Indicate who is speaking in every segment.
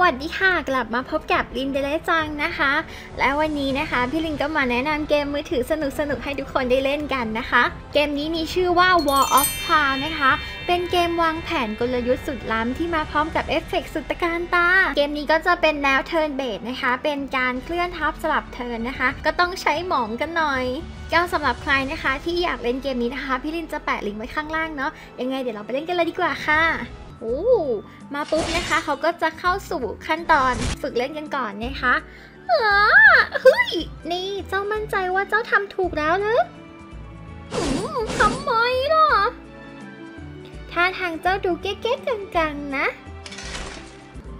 Speaker 1: วัสดีค่ะ กลับมาพบกับลินเดเลจังนะคะ และวันนี้นะคะ พี่ลินก็มาแนะนำเกมมือถือสนุกๆให้ทุกคนได้เล่นกันนะคะ เกมนี้มีชื่อว่า War of Cloud นะคะ เป็นเกมวางแผนกลยุทธ์สุดล้ำที่มาพร้อมกับเอฟเฟกต์สุดตะการตา เกมนี้ก็จะเป็นแนว Turn base นะคะ เป็นการเคลื่อนทับสลับเทิร์นนะคะ ก็ต้องใช้หมองกันหน่อยก็สำหรับใครนะคะที่อยากเล่นเกมนี้นะคะ พี่ลินจะแปะลิงก์ไว้ข้างล่างเนาะยังไงเดี๋ยวเราไปเล่นกันเลยดีกว่าค่ะ มาปุ๊บนะคะเขาก็จะเข้าสู่ขั้นตอนฝึกเล่นกันก่อนนะคะอ๋อเฮ้ย นี่เจ้ามั่นใจว่าเจ้าทำถูกแล้วนะอืมทำไมล่ะท่าทางเจ้าดูเก๊ๆกังๆนะ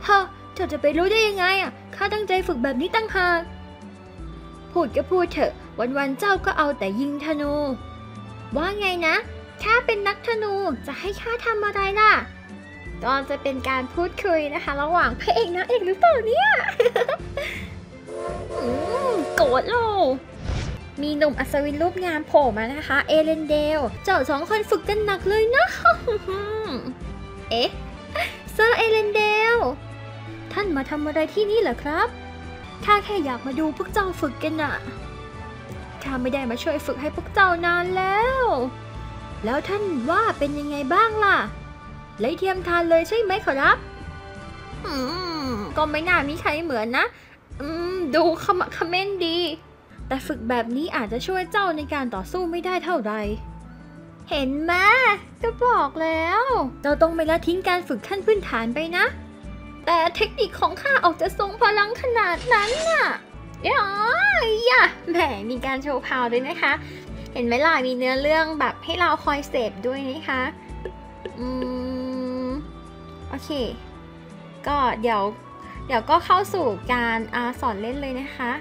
Speaker 1: ฮะเธอจะไปรู้ได้ยังไงอะข้าตั้งใจฝึกแบบนี้ตั้งหากพูดก็พูดเถอะ วันๆเจ้าก็เอาแต่ยิงธนู ว่าไงนะข้าเป็นนักธนูจะให้ข้าทำอะไรล่ะ ก็จะเป็นการพูดคุยนะคะ ระหว่างพระเอกนางเอกหรือเปล่าเนี่ยอืมโกรธโลมีหนุ่มอัศวินรูปงามโผล่มานะคะ เอเลนเดล เจ้าสองคนฝึกกันหนักเลยนะ เอ๊ะเซอร์เอเลนเดล ท่านมาทำอะไรที่นี่เหรอครับ ข้าแค่อยากมาดูพวกเจ้าฝึกกันน่ะ ข้าไม่ได้มาช่วยฝึกให้พวกเจ้านานแล้ว แล้วท่านว่าเป็นยังไงบ้างล่ะ ไลยเทียมทานเลยใช่ไหมขอรับ อืม ก็ไม่น่ามีใครเหมือนนะ อืม ดูขมะขม้นดี แต่ฝึกแบบนี้อาจจะช่วยเจ้าในการต่อสู้ไม่ได้เท่าไหร่เห็นไหมก็บอกแล้ว เราต้องไม่ละทิ้งการฝึกขั้นพื้นฐานไปนะ แต่เทคนิคของข้าออกจะทรงพลังขนาดนั้นน่ะย้อยยะแหมมีการโชว์พาวด้วยนะคะ เห็นไหมล่ะมีเนื้อเรื่องแบบให้เราคอยเสพด้วยนะคะ อืม โอเค ก็เดี๋ยวเดี๋ยวก็เข้าสู่การอาสอนเล่นเลยนะคะ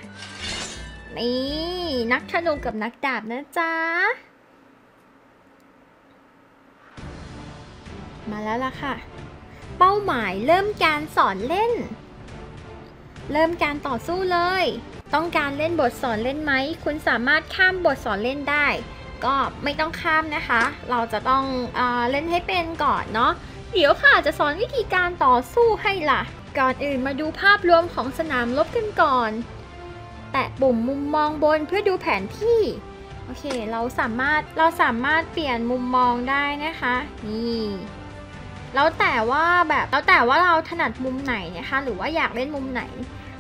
Speaker 1: นี่นักธนูกับนักดาบนะจ๊ะ มาแล้วล่ะค่ะ เป้าหมายเริ่มการสอนเล่น เริ่มการต่อสู้เลย ต้องการเล่นบทสอนเล่นไหม คุณสามารถข้ามบทสอนเล่นได้ ก็ไม่ต้องข้ามนะคะ เราจะต้องเออเล่นให้เป็นก่อนเนาะ เดี๋ยวค่ะจะสอนวิธีการต่อสู้ให้ล่ะ ก่อนอื่นมาดูภาพรวมของสนามรบกันก่อน แตะปุ่มมุมมองบนเพื่อดูแผนที่ โอเค เราสามารถเราสามารถเปลี่ยนมุมมองได้นะคะ นี่แล้วแต่ว่าแบบแล้วแต่ว่าเราถนัดมุมไหนนะคะ หรือว่าอยากเล่นมุมไหน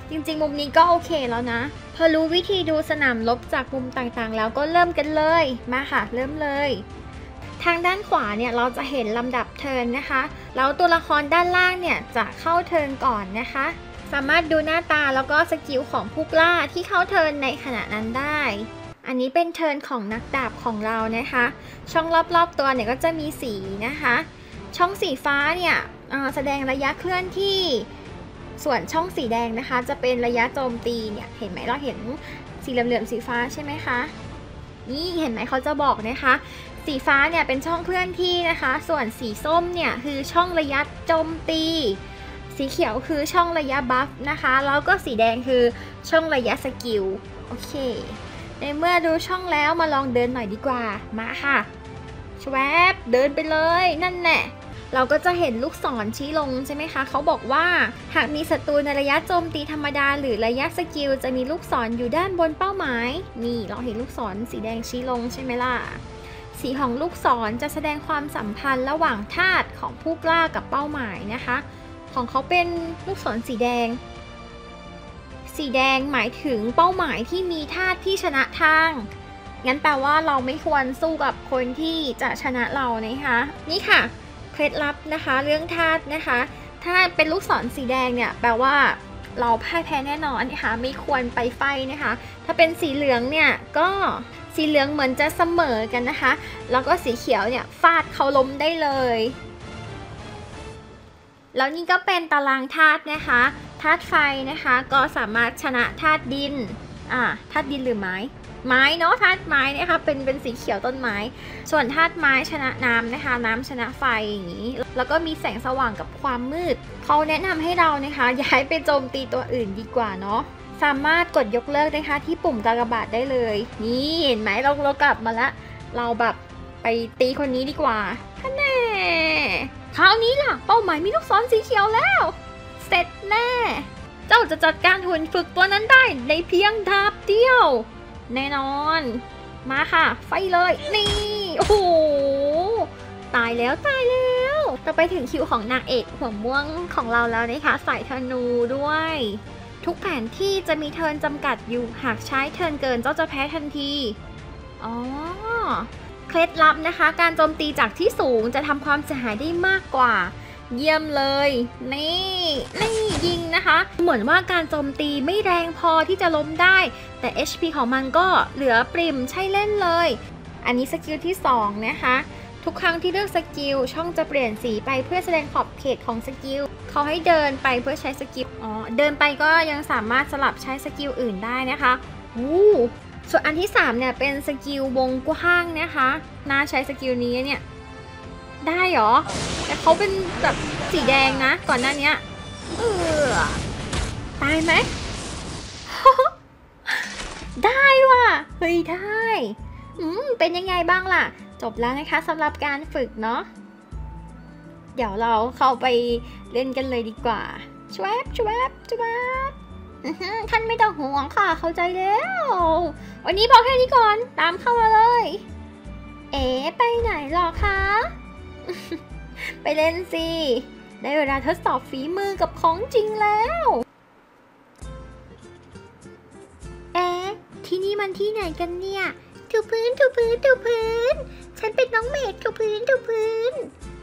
Speaker 1: จริงๆ มุมนี้ก็โอเคแล้วนะ พอรู้วิธีดูสนามรบจากมุมต่างๆ แล้วก็เริ่มกันเลย มาค่ะ เริ่มเลย ทางด้านขวาเนี่ยเราจะเห็นลำดับเทิร์นนะคะ แล้วตัวละครด้านล่างเนี่ยจะเข้าเทิร์นก่อนนะคะ สามารถดูหน้าตาแล้วก็สกิลของผู้กล้าที่เข้าเทิร์นในขณะนั้นได้ อันนี้เป็นเทิร์นของนักดาบของเรานะคะ ช่องรอบๆตัวเนี่ยก็จะมีสีนะคะ ช่องสีฟ้าเนี่ยแสดงระยะเคลื่อนที่ส่วนช่องสีแดงนะคะ จะเป็นระยะโจมตีเนี่ยเห็นไหมเราเห็นสีเหลืองๆสีฟ้าใช่ไหมคะ นี่เห็นไหมเขาจะบอกนะคะ สีฟ้าเนี่ยเป็นช่องเคลื่อนที่นะคะ ส่วนสีส้มเนี่ยคือช่องระยะโจมตี สีเขียวคือช่องระยะบัฟนะคะ แล้วก็สีแดงคือช่องระยะสกิล โอเค ในเมื่อดูช่องแล้วมาลองเดินหน่อยดีกว่า มาค่ะชวบเดินไปเลยนั่นแหละ เราก็จะเห็นลูกศรชี้ลงใช่ไหมคะ เขาบอกว่า หากมีศัตรูในระยะโจมตีธรรมดา หรือระยะสกิลจะมีลูกศรออยู่ด้านบนเป้าหมาย นี่เราเห็นลูกศรสีแดงชี้ลงใช่ไหมล่ะ สีของลูกศรจะแสดงความสัมพันธ์ระหว่างธาตุของผู้กล้ากับเป้าหมายนะคะ ของเขาเป็นลูกศรสีแดง สีแดงหมายถึงเป้าหมายที่มีธาตุที่ชนะทางงั้นแปลว่าเราไม่ควรสู้กับคนที่จะชนะเรานะคะ นี่ค่ะ เคล็ดลับนะคะ เรื่องธาตุนะคะ ถ้าเป็นลูกศรสีแดงเนี่ยแปลว่าเราพ่ายแพ้แน่นอนนะคะไม่ควรไปไฟนะคะ ถ้าเป็นสีเหลืองเนี่ยก็สีเหลืองเหมือนจะเสมอกันนะคะ แล้วก็สีเขียวเนี่ยฟาดเขาล้มได้เลย แล้วนี่ก็เป็นตารางธาตุนะคะธาตุไฟนะคะ ก็สามารถชนะธาตุดิน อ่าธาตุดินหรือไม้ ไม้เนาะธาตุไม้นะคะเป็นเป็นสีเขียวต้นไม้ ส่วนธาตุไม้ชนะน้ำนะคะ น้ำชนะไฟอย่างนี้ แล้วก็มีแสงสว่างกับความมืดเขาแนะนำให้เรานะคะย้ายไปโจมตีตัวอื่นดีกว่าเนาะสามารถกดยกเลิกนะคะที่ปุ่มกากบาทได้เลย นี่เห็นไหมเราเรากลับมาละ เราแบบไปตีคนนี้ดีกว่าท่านแน่คราวนี้ล่ะ เป้าหมายมีลูกศรสีเขียวแล้ว เสร็จแน่ เจ้าจะจัดการหุ่นฝึกตัวนั้นได้ในเพียงดาบเดียว แน่นอน มาค่ะ ไฟเลย นี่ โอ้โห ตายแล้วตายแล้วต่อไปถึงคิวของนางเอกหัวม่วงของเราแล้วนะคะสายธนูด้วย ทุกแผนที่จะมีเทินจำกัดอยู่ หากใช้เทินเกินเจ้าจะแพ้ทันที อ๋อเคล็ดลับนะคะ การโจมตีจากที่สูงจะทำความเสียหายได้มากกว่า เยี่ยมเลย นี่นี่ยิงนะคะ เหมือนว่าการโจมตีไม่แรงพอที่จะล้มได้ แต่ HP ของมันก็เหลือปริมใช่เล่นเลย อันนี้สกิลที่ 2 นะคะ ทุกครั้งที่เลือกสกิลช่องจะเปลี่ยนสีไปเพื่อแสดงขอบเขตของสกิลเขาให้เดินไปเพื่อใช้สกิลอ๋อเดินไปก็ยังสามารถสลับใช้สกิลอื่นได้นะคะอู้ส่วนอันที่ 3 เนี่ยเป็นสกิลวงกว้างนะคะ น่าใช้สกิลนี้เนี่ย ได้เหรอ แต่เขาเป็นแบบสีแดงนะ ก่อนหน้านี้เออตายไหม ได้ว่ะ เฮ้ยได้ อืม เป็นยังไงบ้างล่ะ จบแล้วนะคะสำหรับการฝึกเนาะ เดี๋ยวเราเข้าไปเล่นกันเลยดีกว่าชวบชวบชวบท่านไม่ต้องห่วงค่ะ เข้าใจแล้ว วันนี้พอแค่นี้ก่อน ตามเข้ามาเลย เอ๋ไปไหนหรอคะ ไปเล่นสิ ได้เวลาทดสอบฝีมือกับของจริงแล้ว เอ๊ะ ที่นี่มันที่ไหนกันเนี่ย ถูพื้นถูพื้นถูพื้น ฉันเป็นน้องเมดถูพื้นถูพื้น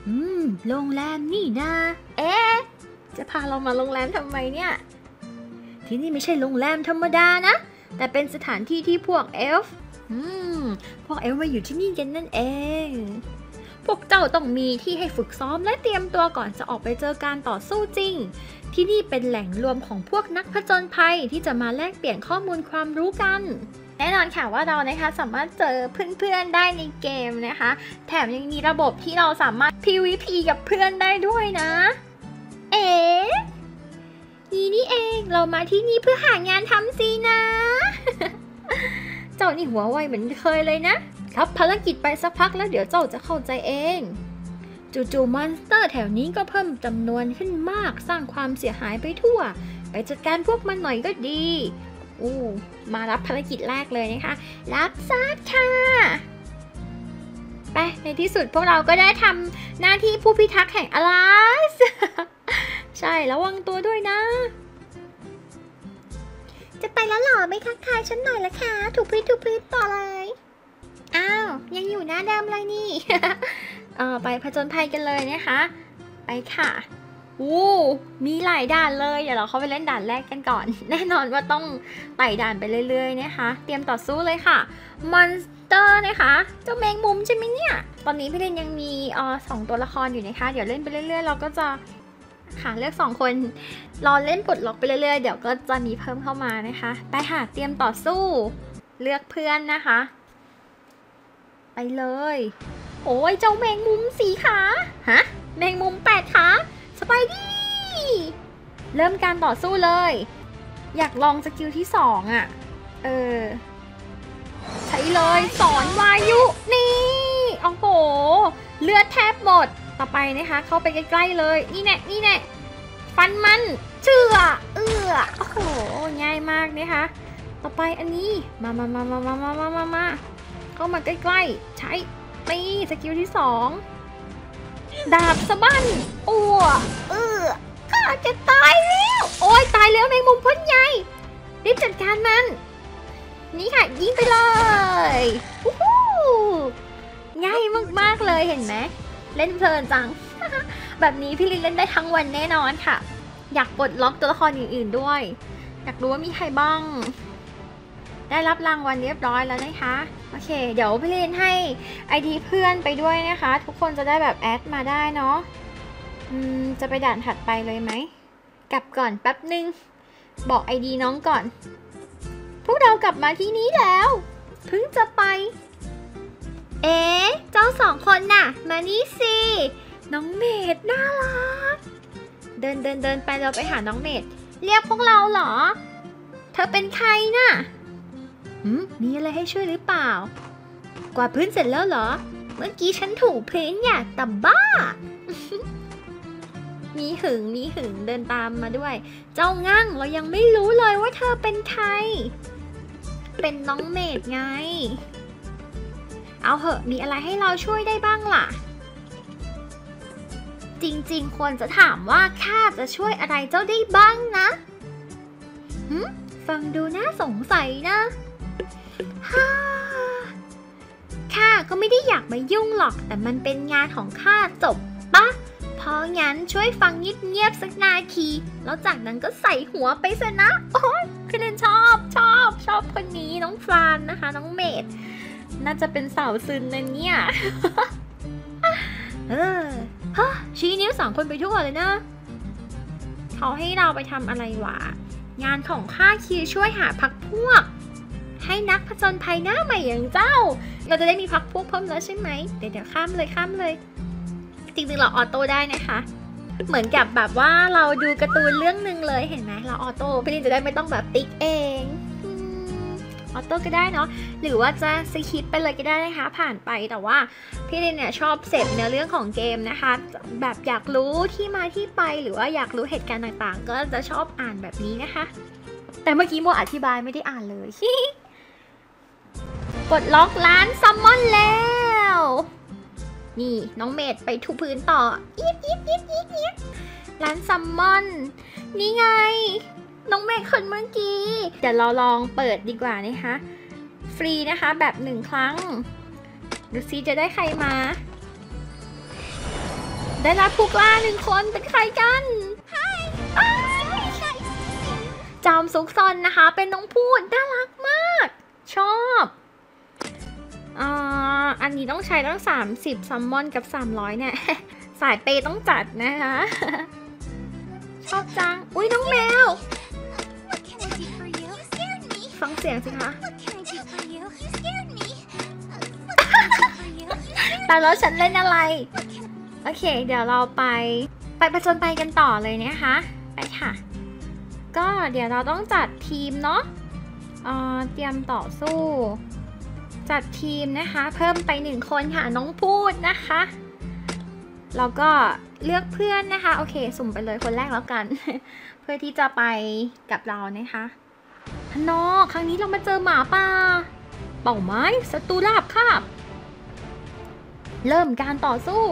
Speaker 1: อืม โรงแรมนี่นะ เอ๊ะ จะพาเรามาโรงแรมทำไมเนี่ย ที่นี่ไม่ใช่โรงแรมธรรมดานะ แต่เป็นสถานที่ที่พวกเอลฟ์ อืม พวกเอลฟ์มาอยู่ที่นี่กันนั่นเอง พวกเจ้าต้องมีที่ให้ฝึกซ้อมและเตรียมตัวก่อนจะออกไปเจอการต่อสู้จริง ที่นี่เป็นแหล่งรวมของพวกนักผจญภัยที่จะมาแลกเปลี่ยนข้อมูลความรู้กันแน่นอนค่ะว่าเรานะคะสามารถเจอเพื่อนๆได้ในเกมนะคะ แถมยังมีระบบที่เราสามารถ PVP กับเพื่อนได้ด้วยนะ เอ๋นี่นี่เองเรามาที่นี่เพื่อหางานทำสินะ เจ้านี่หัวไวเหมือนเคยเลยนะ รับภารกิจไปสักพักแล้วเดี๋ยวเจ้าจะเข้าใจเอง จู่ๆมอนสเตอร์แถวนี้ก็เพิ่มจำนวนขึ้นมากสร้างความเสียหายไปทั่ว ไปจัดการพวกมันหน่อยก็ดีอู้มารับภารกิจแรกเลยนะคะ รับทราบค่ะไปในที่สุดพวกเราก็ได้ทำหน้าที่ผู้พิทักษ์แห่งอลาส ใช่ระวังตัวด้วยนะ จะไปแล้วหรอไม่ทักทายฉันหน่อยละคะถูกพริถูกพริต่อเลย อ้าว ยังอยู่หน้าเดิมเลยนี่ เออไปผจญภัยกันเลยนะคะ ไปค่ะอู้มีหลายด่านเลย เดี๋ยวเราเข้าไปเล่นด่านแรกกันก่อน แน่นอนว่าต้องไต่ด่านไปเรื่อยๆนะคะ เตรียมต่อสู้เลยค่ะ มอนสเตอร์นะคะ เจ้าแมงมุมใช่ไหมเนี่ย ตอนนี้พี่เล่นยังมีออสองตัวละครอยู่นะคะ เดี๋ยวเล่นไปเรื่อยๆ เราก็จะค่ะเลือกสองคน รอเล่นปลดล็อกไปเรื่อยๆ เดี๋ยวก็จะมีเพิ่มเข้ามานะคะ ไปค่ะเตรียมต่อสู้ เลือกเพื่อนนะคะ ไปเลย โอ้ยเจ้าแมงมุมสีขาฮะแมงมุมแปดขาสไปดี้เริ่มการต่อสู้เลย อยากลองสกิลที่สองอะ่ะ เออ ใช้เลยสอนวายุ นี่โอ้โห เลือดแทบหมด ต่อไปนะคะ เข้าไปใกล้ๆเลย นี่แน่นี่แน่ฟันมัน เชื่อ เอื้อโอ้โห ง่ายมากนะคะ ต่อไปอันนี้ มามามามามามามามามา เข้ามาใกล้ๆ ใช้นี่สกิลที่สองดาบสะบั้นอ้วเออข้าจะตายแล้ว โอ้ยตายแล้วแมงมุมพ่นใหญ่รีบจัดการมัน นี่ค่ะ ยิงไปเลยวู้ง่ายมากๆเลยเห็นไหม เล่นเพลินจัง แบบนี้พี่ลินเล่นได้ทั้งวันแน่นอนค่ะ อยากปลดล็อกตัวละครอื่นๆด้วย อยากรู้ว่ามีใครบ้าง ได้รับรางวัลเรียบร้อยแล้วนะคะโอเค เดี๋ยวพี่ลินให้ ID เพื่อนไปด้วยนะคะ ทุกคนจะได้แบบแอดมาได้เนาะอืมจะไปด่านถัดไปเลยไหมกลับก่อนแป๊บนึง บอก ID น้องก่อน พวกเรากลับมาที่นี้แล้วเพิ่งจะไป เอ๊เจ้าสองคนน่ะ มานี่สิน้องเมดน่ารัก เดินเดินเดินไปเราไปหาน้องเมดเรียกพวกเราเหรอ เธอเป็นใครน่ะ หืมมีอะไรให้ช่วยหรือเปล่า กวาดพื้นเสร็จแล้วเหรอ เมื่อกี้ฉันถูพื้นอย่าตะบ้า มีหึงมีหึงเดินตามมาด้วย เจ้างั่งเรายังไม่รู้เลยว่าเธอเป็นใคร เป็นน้องเมดไง เอาเหอะมีอะไรให้เราช่วยได้บ้างล่ะ จริงๆ ควรจะถามว่าข้าจะช่วยอะไรเจ้าได้บ้างนะฟังดูน่าสงสัยนะ ข้าก็ไม่ได้อยากมายุ่งหรอก แต่มันเป็นงานของข้าจบปะเพราะงั้นช่วยฟังเงียบๆสักนาที แล้วจากนั้นก็ใส่หัวไปซะนะ โอ้ยคือเรนชอบชอบชอบคนนี้น้องฟรานนะคะ น้องเมดน่าจะเป็นสาวซึนนะเนี่ย เออฮะชี้นิ้วสองคนไปทั่วเลยนะ เขาให้เราไปทำอะไรวะ งานของข้าคือช่วยหาพักพวก ให้นักผจญภัยหน้าใหม่อย่างเจ้า เราจะได้มีพักพวกเพิ่มแล้วใช่ไหมเดี๋ยวเดี๋ยวข้ามเลยข้ามเลย จริงๆเราออโต้ได้นะคะ เหมือนกับแบบว่าเราดูการ์ตูนเรื่องหนึ่งเลยเห็นไหมเราออโต้พี่ลินจะได้ไม่ต้องแบบติ๊กเองอออโต้ก็ได้เนาะหรือว่าจะสคิปไปเลยก็ได้นะคะ ผ่านไปแต่ว่าพี่ลินเนี่ยชอบเสพเนื้อเรื่องของเกมนะคะ แบบอยากรู้ที่มาที่ไปหรือว่าอยากรู้เหตุการณ์ต่างๆ ก็จะชอบอ่านแบบนี้นะคะ แต่เมื่อกี้โมอธิบายไม่ได้อ่านเลย กดล็อกร้านซัมมอนแล้ว นี่น้องเมดไปถูพื้นต่ออีดอีดอีดอีดอีดร้านซัมมอน นี่ไง น้องเมดคนเมื่อกี้ เดี๋ยวเราลองเปิดดีกว่านะคะ ฟรีนะคะแบบหนึ่งครั้ง ดูซิจะได้ใครมา ได้รับผู้กล้าหนึ่งคนเป็นใครกันอ้ายจอมซุกซนนะคะ เป็นน้องพูดน่ารักมาก นนี้ต้องใช้ตั้ง 30ซัมมอนกับ 300 เนี่ย สายเปย์ต้องจัดนะคะ ชอบจัง อุ้ยน้องแมว
Speaker 2: What can I do for you? You scared me.
Speaker 1: ฟังเสียงสิคะ
Speaker 2: What can I do for you? You scared me. Uh, what can I do for you? You scared
Speaker 1: แต่แล้วฉันเล่นอะไร
Speaker 2: What can
Speaker 1: โอเค เดี๋ยวเราไป ไปผจญไปกันต่อเลยนะคะ ไปค่ะ ก็เดี๋ยวเราต้องจัดทีมเนาะเอ่อเตรียมต่อสู้ จัดทีมนะคะ เพิ่มไปหนึ่งคนค่ะน้องพูดนะคะแล้วก็เลือกเพื่อนนะคะ โอเค สุ่มไปเลยคนแรกแล้วกัน เพื่อที่จะไปกับเรานะคะฮันนอครั้งนี้เรามาเจอหมาป่าเป่าไม้ศัตรูลาบคาบ เริ่มการต่อสู้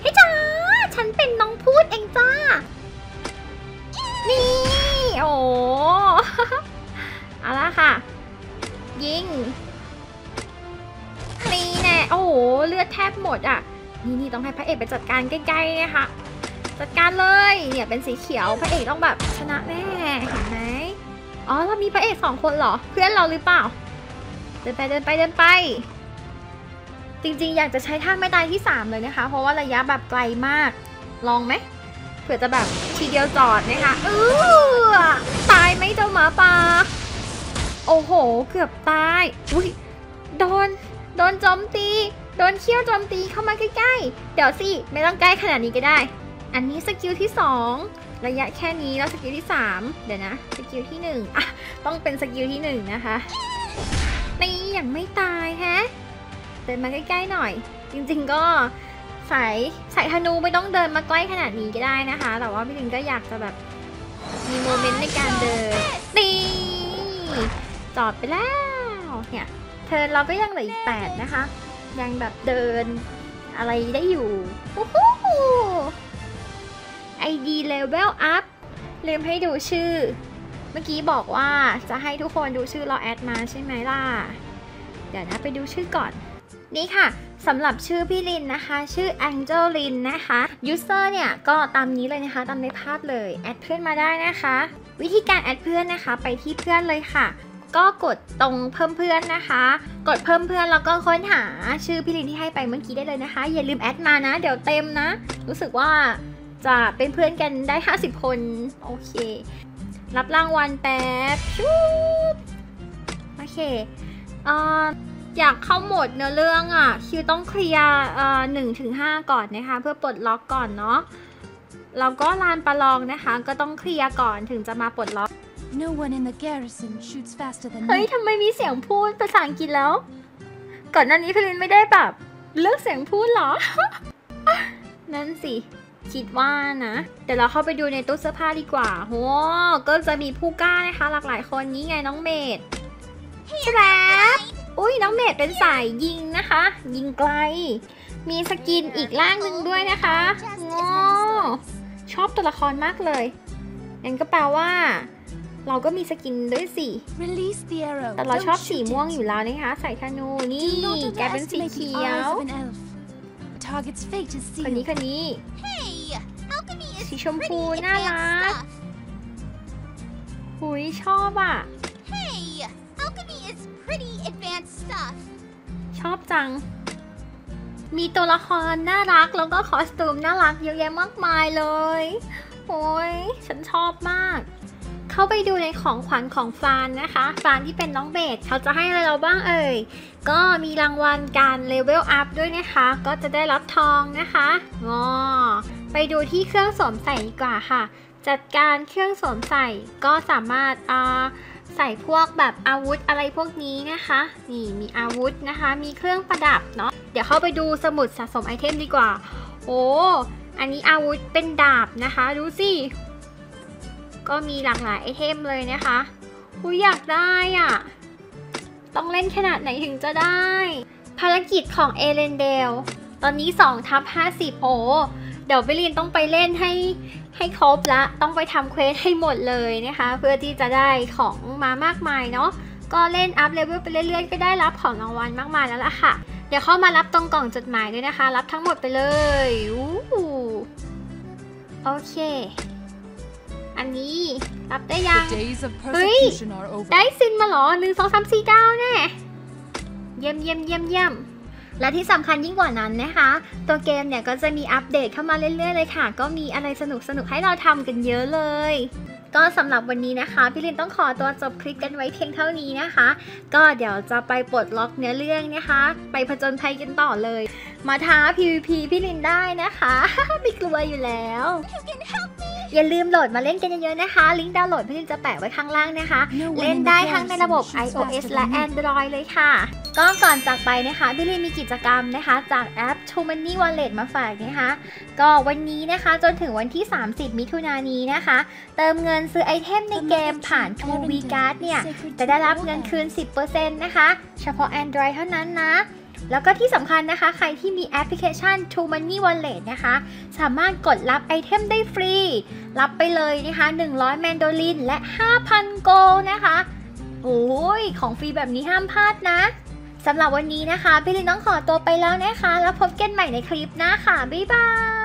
Speaker 1: เฮ้จ้าฉันเป็นน้องพูดเองจ้า นี่ โอ้เอาละค่ะ ยิง โอ้โหเลือดแทบหมดอะ นี่นี่ต้องให้พระเอกไปจัดการใกล้ๆนะคะจัดการเลยเนี่ยเป็นสีเขียวพระเอกต้องแบบชนะแน่เห็นไหมอ๋อเรามีพระเอกสองคนเหรอ เพื่อนเราหรือเปล่า เดินไปเดินไปเดินไป จริงๆ อยากจะใช้ท่าไม่ตายที่ 3 เลยนะคะ เพราะว่าระยะแบบไกลมากลองไหมเผื่อจะแบบทีเดียวจอดนะคะเออตายไหมเจ้าหมาป่าโอ้โห เกือบตายอุ้ยโดน โดนโจมตี โดนเขี้ยวโจมตีเข้ามาใกล้ๆ เดี๋ยวสิ ไม่ต้องใกล้ขนาดนี้ก็ได้ อันนี้สกิลที่ 2 ระยะแค่นี้แล้วสกิลที่ 3 เดี๋ยวนะ สกิลที่1อะต้องเป็นสกิลที่ 1 นะคะนี่ยังไม่ตายแฮะ เดินมาใกล้ๆหน่อย จริงๆก็สายสายธนูไม่ต้องเดินมาใกล้ขนาดนี้ก็ได้นะคะ แต่ว่าพี่ลินก็อยากจะแบบมีโมเมนต์ในการเดินนี่จอดไปแล้วเนี่ย เทิร์นเราก็ยังเหลืออีก 8 นะคะ ยังแบบเดินอะไรได้อยู่วู้ฮู้ ID level up ลืมให้ดูชื่อ เมื่อกี้บอกว่าจะให้ทุกคนดูชื่อเราแอดมาใช่ไหมล่ะ เดี๋ยวนะไปดูชื่อก่อน นี่ค่ะสำหรับชื่อพี่ลินนะคะ ชื่อ Angel Lin นะคะ User เนี่ยก็ตามนี้เลยนะคะ ตามในภาพเลย แอดเพื่อนมาได้นะคะ วิธีการแอดเพื่อนนะคะ ไปที่เพื่อนเลยค่ะ ก็กดตรงเพิ่มเพื่อนนะคะ กดเพิ่มเพื่อนแล้วก็ค้นหาชื่อพี่ลินที่ให้ไปเมื่อกี้ได้เลยนะคะ อย่าลืมแอดมานะ เดี๋ยวเต็มนะ รู้สึกว่าจะเป็นเพื่อนกันได้ 50 คน โอเค รับรางวัลแป๊บชุบโอเคเอ่ออยากเข้าโหมดเนื้อเรื่องอะ คิวต้องเคลียร์เอ่อหนึ่งถึงห้าก่อนนะคะ เพื่อปลดล็อกก่อนเนาะแล้วก็ลานประลองนะคะ ก็ต้องเคลียร์ก่อนถึงจะมาปลดล็อก
Speaker 3: No one in the garrison shoots faster than
Speaker 1: เฮ้ย
Speaker 3: me.
Speaker 1: ทำไมมีเสียงพูดภาษาอังกฤษแล้ว ก่อนหน้านี้พลินไม่ได้แบบเลือกเสียงพูดเหรอ นั่นสิ คิดว่านะ เดี๋ยวเราเข้าไปดูในตู้เสื้อผ้าดีกว่าโหก็จะมีผู้กล้านะคะ หลากหลายคนนี้ไงน้องเมดใช่แล้วอุ้ยน้องเมดเป็นสายยิงนะคะ ยิงไกล มีสกินอีกร่างหนึ่งด้วยนะคะโอ้ชอบตัวละครมากเลยงั้นก็แปลว่า เราก็มีสกินด้วยสิ
Speaker 3: Release the arrow.
Speaker 1: แต่เรา
Speaker 3: Don't
Speaker 1: ชอบสี
Speaker 3: shoot
Speaker 1: ม่วง
Speaker 3: it.
Speaker 1: อยู่แล้วนะคะ ใส่ธนู นี่
Speaker 3: Do not
Speaker 1: แกเป็นสี
Speaker 3: underestimate
Speaker 1: เขี
Speaker 3: the
Speaker 1: ยว
Speaker 3: eyes of an elf. A target's fate is
Speaker 1: คนนี้
Speaker 3: sealed.
Speaker 1: คนนี้
Speaker 2: Hey, alchemy is
Speaker 1: สีชม
Speaker 2: pretty
Speaker 1: พูน่า
Speaker 2: advanced
Speaker 1: รัก
Speaker 2: stuff.
Speaker 1: หุยชอบอะ
Speaker 2: Hey, alchemy is pretty advanced stuff.
Speaker 1: ชอบจัง มีตัวละครน่ารักแล้วก็คอสตูมน่ารักเยอะแยะมากมายเลย โอ้ยฉันชอบมาก เข้าไปดูในของขวัญของฟานนะคะฟานที่เป็นน้องเบสเขาจะให้อะไรเราบ้างเอ่ย ก็มีรางวัลการเลเวลอัพด้วยนะคะ ก็จะได้รับทองนะคะงอไปดูที่เครื่องสวมใส่ดีกว่าค่ะ จัดการเครื่องสวมใส่ก็สามารถอ่าใส่พวกแบบอาวุธอะไรพวกนี้นะคะ นี่มีอาวุธนะคะ มีเครื่องประดับเนาะเดี๋ยวเข้าไปดูสมุดสะสมไอเทมดีกว่า โอ้อันนี้อาวุธเป็นดาบนะคะ ดูสิ ก็มีหลากหลายไอเทมเลยนะคะอุยอยากได้อะต้องเล่นขนาดไหนถึงจะได้ ภารกิจของเอเลนเดล ตอนนี้2ทับ50 โอ้เดี๋ยวไปเรียนต้องไปเล่นให้ให้ครบละ ต้องไปทำเควสให้หมดเลยนะคะ เพื่อที่จะได้ของมามากมายเนาะ ก็เล่นอัพเลเวลไปเรื่อยๆ ก็ได้รับของรางวัลมากมายแล้วล่ะค่ะ เดี๋ยวเข้ามารับตรงกล่องจดหมายด้วยนะคะ รับทั้งหมดไปเลยโอเค อันนี้รับได้ยัง
Speaker 4: The days of
Speaker 1: Ui,
Speaker 4: persecution are over.
Speaker 1: ได้ซินมาเหรอหนึ่งสองสามสี่เก้าแน่เยี่ยมเยี่ยมเยี่ยมเยี่ยมและที่สำคัญยิ่งกว่านั้นนะคะ ตัวเกมเนี่ยก็จะมีอัปเดตเข้ามาเรื่อยๆเลยค่ะ ก็มีอะไรสนุกสนุกๆให้เราทำกันเยอะเลย ก็สำหรับวันนี้นะคะ พี่ลินต้องขอตัวจบคลิปกันไว้เพียงเท่านี้นะคะ ก็เดี๋ยวจะไปปลดล็อกเนื้อเรื่องนะคะ ไปผจญภัยกันต่อเลย มาท้า PVP พี่ลินได้นะคะ ไม่กลัวอยู่แล้ว
Speaker 2: You can help me.
Speaker 1: อย่าลืมโหลดมาเล่นกันเยอะๆนะคะ ลิงก์ดาวน์โหลดพี่ลินจะแปะไว้ข้างล่างนะคะ
Speaker 3: No one
Speaker 1: เล่น
Speaker 3: in the
Speaker 1: ได้ทั้งในระบบ
Speaker 3: garrison shoots
Speaker 1: iOS
Speaker 3: faster
Speaker 1: และ
Speaker 3: than me.
Speaker 1: Android เลยค่ะ ก็ก่อนจากไปนะคะพี่ลินมีกิจกรรมนะคะ จากแอป t o Money Wallet มาฝากนะคะ ก็วันนี้นะคะจนถึงวันที่ 30 มิถุนายนนี้นะคะ เติมเงินซื้อไอเทมในเกมผ่าน True V Card เนี่ยจะได้รับเงินคืน 10%นะคะ เฉพาะ Android เท่านั้นนะ แล้วก็ที่สำคัญนะคะ ใครที่มีแอปพลิเคชัน True Money Wallet นะคะ สามารถกดรับไอเทมได้ฟรี รับไปเลยนะคะ 100 แมนโดลิน และ 5,000 โกลนะคะโอ้ย ของฟรีแบบนี้ห้ามพลาดนะสำหรับวันนี้นะคะ พี่ลินต้องขอตัวไปแล้วนะคะ แล้วพบกันใหม่ในคลิปหน้าค่ะ บ๊ายบาย